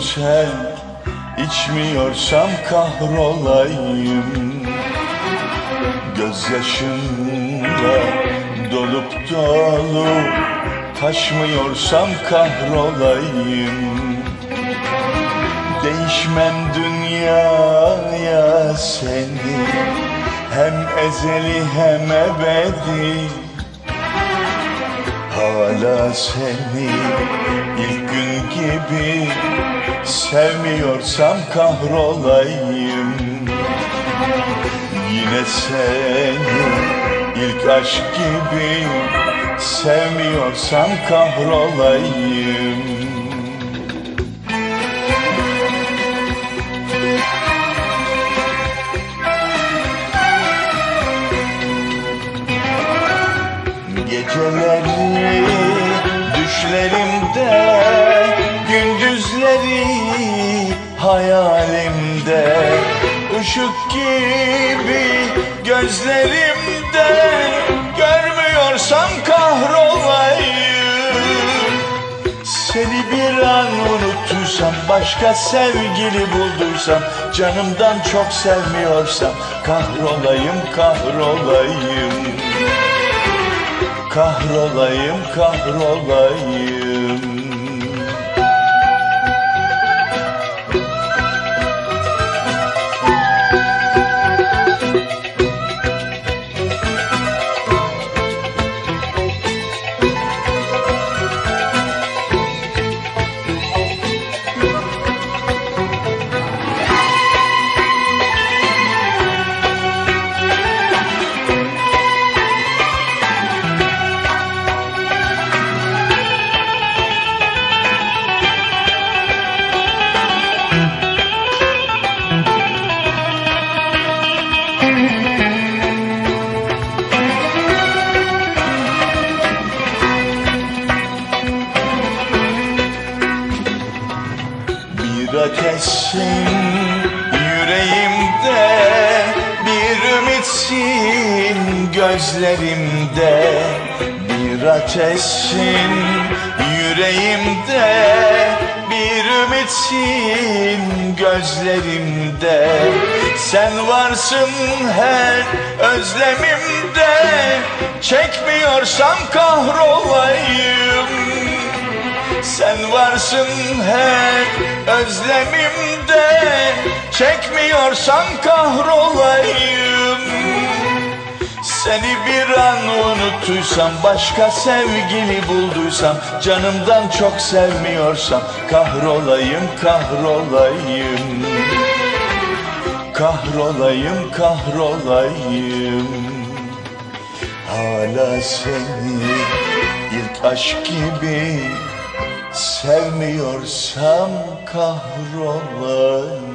sen içmiyorsam kahrolayım. Gözyaşınla dolup dolup taşmıyorsam kahrolayım. Değişmem dünyaya seni Hem ezeli hem ebedi Hala seni ilk gün gibi Sevmiyorsam kahrolayım. Yine seni ilk aşk gibi Sevmiyorsam kahrolayım Geceleri düşlerimde Gündüzleri hayalimde. Işık gibi gözlerimde Görmüyorsam kahrolayım. Seni bir an unuttuysam Başka sevgili bulduysam Canımdan çok sevmiyorsam Kahrolayım kahrolayım Kahrolayım kahrolayım ateşsin yüreğimde Bir ümitsin gözlerimde Bir ateşsin. Yüreğimde Bir ümitsin gözlerimde Sen varsın her özlemimde. Çekmiyorsam kahrolayım sen varsın her özlemimde. Çekmiyorsan kahrolayım. Seni bir an unuttuysam Başka sevgili bulduysam Canımdan çok sevmiyorsam Kahrolayım kahrolayım. Kahrolayım kahrolayım. Hala seni ilk aşk gibi Sevmiyorsam kahrolayım